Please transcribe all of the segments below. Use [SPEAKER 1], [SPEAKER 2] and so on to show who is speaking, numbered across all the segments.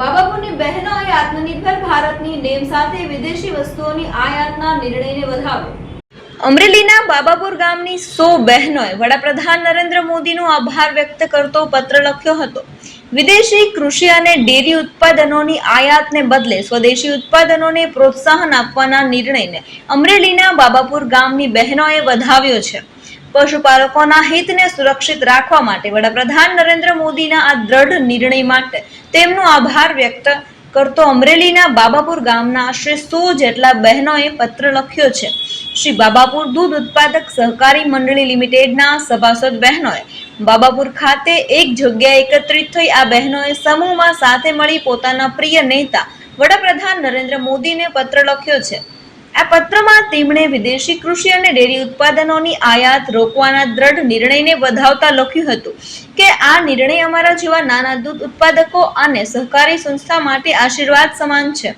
[SPEAKER 1] બાબાપુરની બહેનોએ આત્મનિર્ભર ભારતની નેમ સાથે વિદેશી વસ્તુઓની આયાતના નિર્ણયને વધાવ્યો. અમરેલીના બાબાપુર ગામની સો બહેનોએ વડાપ્રધાન નરેન્દ્ર મોદીનો આભાર વ્યક્ત કરતો પત્ર લખ્યો હતો. વિદેશી કૃષિ અને ડેરી ઉત્પાદનોની આયાતને બદલે સ્વદેશી ઉત્પાદનોને પ્રોત્સાહન આપવાના નિર્ણયને અમરેલીના બાબાપુર ગામની બહેનોએ વધાવ્યો છે. પશુપાલકોના હિતને સુરક્ષિત રાખવા માટે વડાપ્રધાન નરેન્દ્ર મોદીના આ દ્રઢ નિર્ણય માટે તેમનો આભાર વ્યક્ત કરતો અમરેલીના બાબાપુર ગામના આશરે સો જેટલા બહેનોએ પત્ર લખ્યો છે. શ્રી બાબાપુર દૂધ ઉત્પાદક સહકારી મંડળી લિમિટેડના સભાસદ બહેનોએ બાબાપુર ખાતે એક જગ્યાએ એકત્રિત થઈ આ બહેનોએ સમૂહમાં સાથે મળી પોતાના પ્રિય નેતા વડાપ્રધાન નરેન્દ્ર મોદીને પત્ર લખ્યો છે. આ પત્રમાં તેમણે વિદેશી કૃષિ અને ડેરી ઉત્પાદનોની આયાત રોકવાના દ્રઢ નિર્ણયને વધાવતા લખ્યું હતું કે આ નિર્ણય અમારા જેવા નાના દૂધ ઉત્પાદકો અને સહકારી સંસ્થા માટે આશીર્વાદ સમાન છે.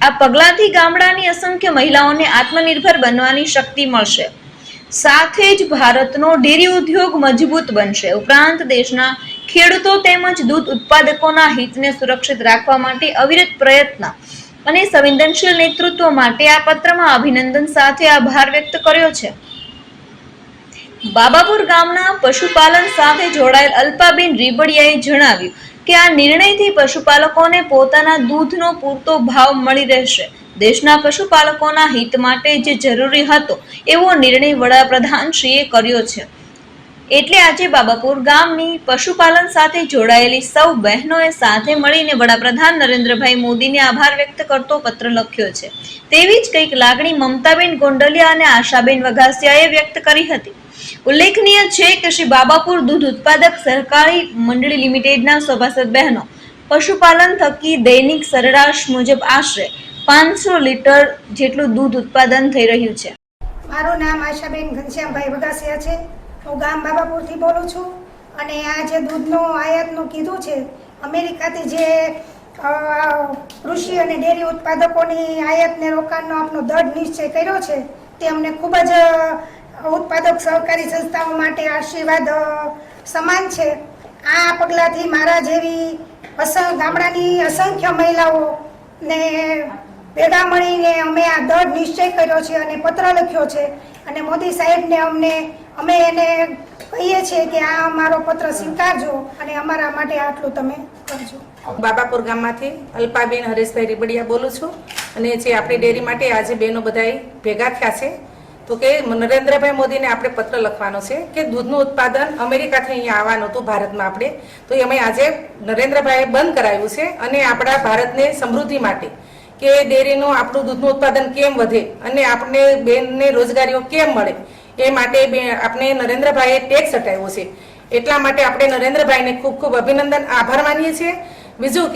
[SPEAKER 1] આ પગલાંથી ગામડાની અસંખ્ય મહિલાઓને આત્મનિર્ભર બનવાની શક્તિ મળશે. સાથે જ ભારતનો ડેરી ઉદ્યોગ મજબૂત બનશે. ઉપરાંત દેશના ખેડૂતો તેમજ દૂધ ઉત્પાદકોના હિતને સુરક્ષિત રાખવા માટે અવિરત પ્રયત્ન અને સંવેદનશીલ નેતૃત્વ માટે આ પત્રમાં અભિનંદન સાથે આભાર વ્યક્ત કર્યો છે. બાબાપુર ગામના પશુપાલન સાથે જોડાયેલ અલ્પાબેન રીબડિયાએ જણાવ્યું કે આ નિર્ણયથી પશુપાલકોને પોતાના દૂધનો પૂરતો ભાવ મળી રહેશે. દેશના પશુપાલકોના હિત માટે જે જરૂરી હતો એવો નિર્ણય વડાપ્રધાનશ્રીએ કર્યો છે. એટલે આજે બાબાપુર ગામની પશુપાલન સાથે જોડાયેલી સૌ બહેનોએ સાથે મળીને વડાપ્રધાન નરેન્દ્રભાઈ મોદીને આભાર વ્યક્ત કરતો પત્ર લખ્યો છે. તેવી જ કંઈક લાગણી મમતાબેન ગોંડલિયા અને આશાબેન વઘાસિયાએ વ્યક્ત કરી હતી. ઉલ્લેખનીય છે કે શ્રી બાબાપુર દૂધ ઉત્પાદક સહકારી મંડળી લિમિટેડના સભાસદ બહેનો પશુપાલન થકી દૈનિક સરેરાશ મુજબ આશરે પાંચસો લીટર જેટલું દૂધ ઉત્પાદન થઈ રહ્યું છે.
[SPEAKER 2] મારું નામ આશાબેન ઘનશ્યામભાઈ વગાસિયા છે. હું ગામ બાબાપુરથી બોલું છું અને આ જે દૂધનો, આયાતનું કીધું છે, અમેરિકાથી જે કૃષિ અને ડેરી ઉત્પાદકોની આયાતને રોકાણનો આપનો દઢ નિશ્ચય કર્યો છે, તે અમને ખૂબ જ ઉત્પાદક સહકારી સંસ્થાઓ માટે આશીર્વાદ સમાન છે. આ પગલાંથી મારા જેવી ગામડાની અસંખ્ય મહિલાઓને ભેગા મળીને અમે આ દઢ નિશ્ચય કર્યો છે અને પત્ર લખ્યો છે. અને મોદી સાહેબને અમને, અમે એને કહીએ છીએ કે આ અમારો પત્ર સ્વીકારજો અને અમારા માટે આટલું તમે કરજો.
[SPEAKER 3] બાબાપુર ગામમાંથી અલ્પાબેન હરેશભાઈ રીબડિયા બોલું છું અને જે આપણી ડેરી માટે આજે બહેનો બધાય ભેગા થયા છે. તો કે નરેન્દ્રભાઈ મોદીને આપણે પત્ર લખવાનો છે કે દૂધનું ઉત્પાદન અમેરિકાથી અહીંયા આવવાનું હતું, ભારતમાં આપણે. તો અમે આજે નરેન્દ્રભાઈએ બંધ કરાવ્યું છે અને આપણા ભારતને સમૃદ્ધિ માટે. કે ડેરીનું આપણું દૂધનું ઉત્પાદન કેમ વધે અને આપણે બેનને રોજગારીઓ કેમ મળે? એ માટે આપણે નરેન્દ્રભાઈએ ટેક્સ હટાવ્યો છે. એટલા માટે આપણે નરેન્દ્રભાઈને ખૂબ ખૂબ અભિનંદન, આભાર માનીએ છીએ. બીજું